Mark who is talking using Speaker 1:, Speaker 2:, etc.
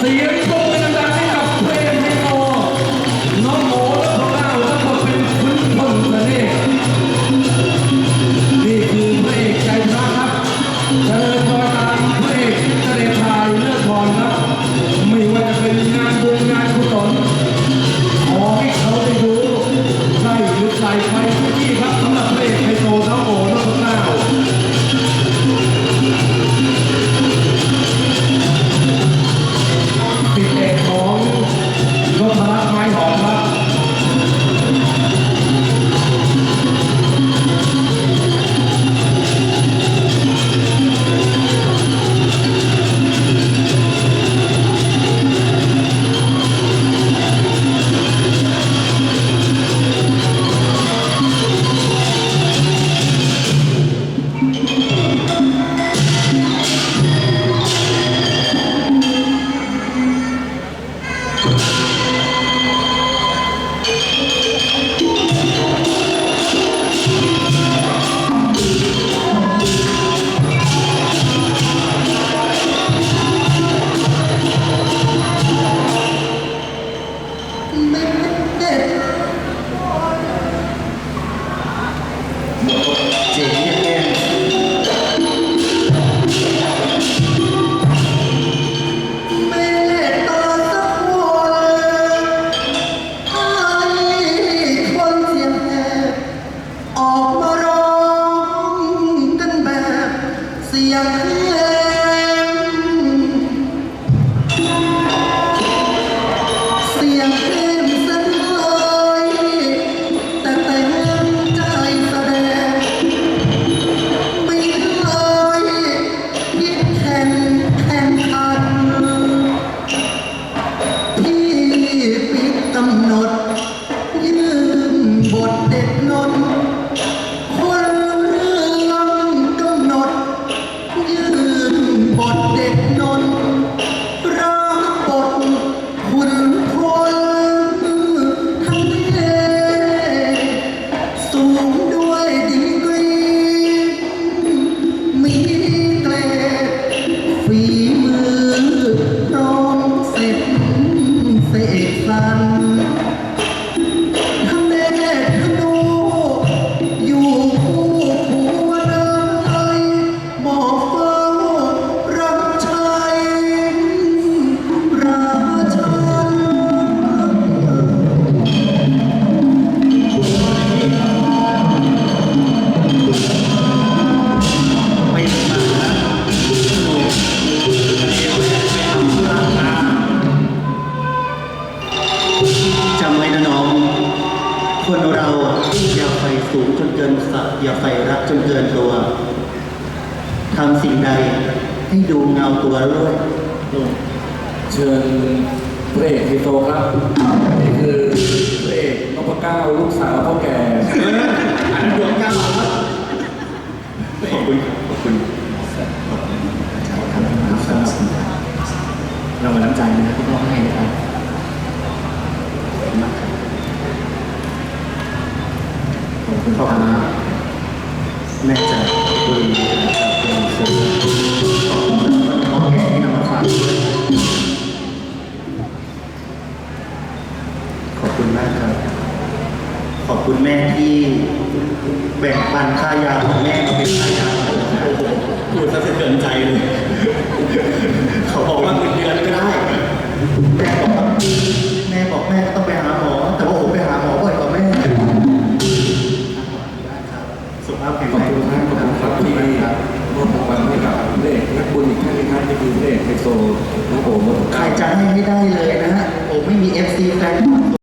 Speaker 1: เสี มี คนเราอย่าไฟ
Speaker 2: สูงจนเกินสักอย่าไฟรักจนเกินตัวทำสิ่งใดให้ดูเงาตัวด้วย
Speaker 1: เชิญพระเอกไฮโซครับนี่คือพระเอกนพเก้าลูกสาวพ่อแก่
Speaker 2: อันนั้นดวงเก้าครับขอบคุณขอบคุณเรามาน้ำใจนะที่พ่อให้นะครับขอบคุณมากครับ ขอบคุณพ่อครับแม่จ๋าขอบคุณนะครับเป็นสื่อขอบคุณพ่อแก่ที่นำมาฝากด้วยขอบคุณมากครับ ขอบคุณแม่ที่แบ่งปันค่ายาของแม่มาเป็นค่ายาโอ้โหพูดซะสะเทือนใจเลย เขาบอกว่าเงินเดือนก็ได้แม่บอกว่า มอบรา
Speaker 1: งวัลให้กับเอกนักบุญอีกท่านหนึงครับนี่คือเอกไฮโซน้องโอม
Speaker 2: ใครจะให้ไม่ได้เลยนะฮะผมไม่มี FC แฟนคลับ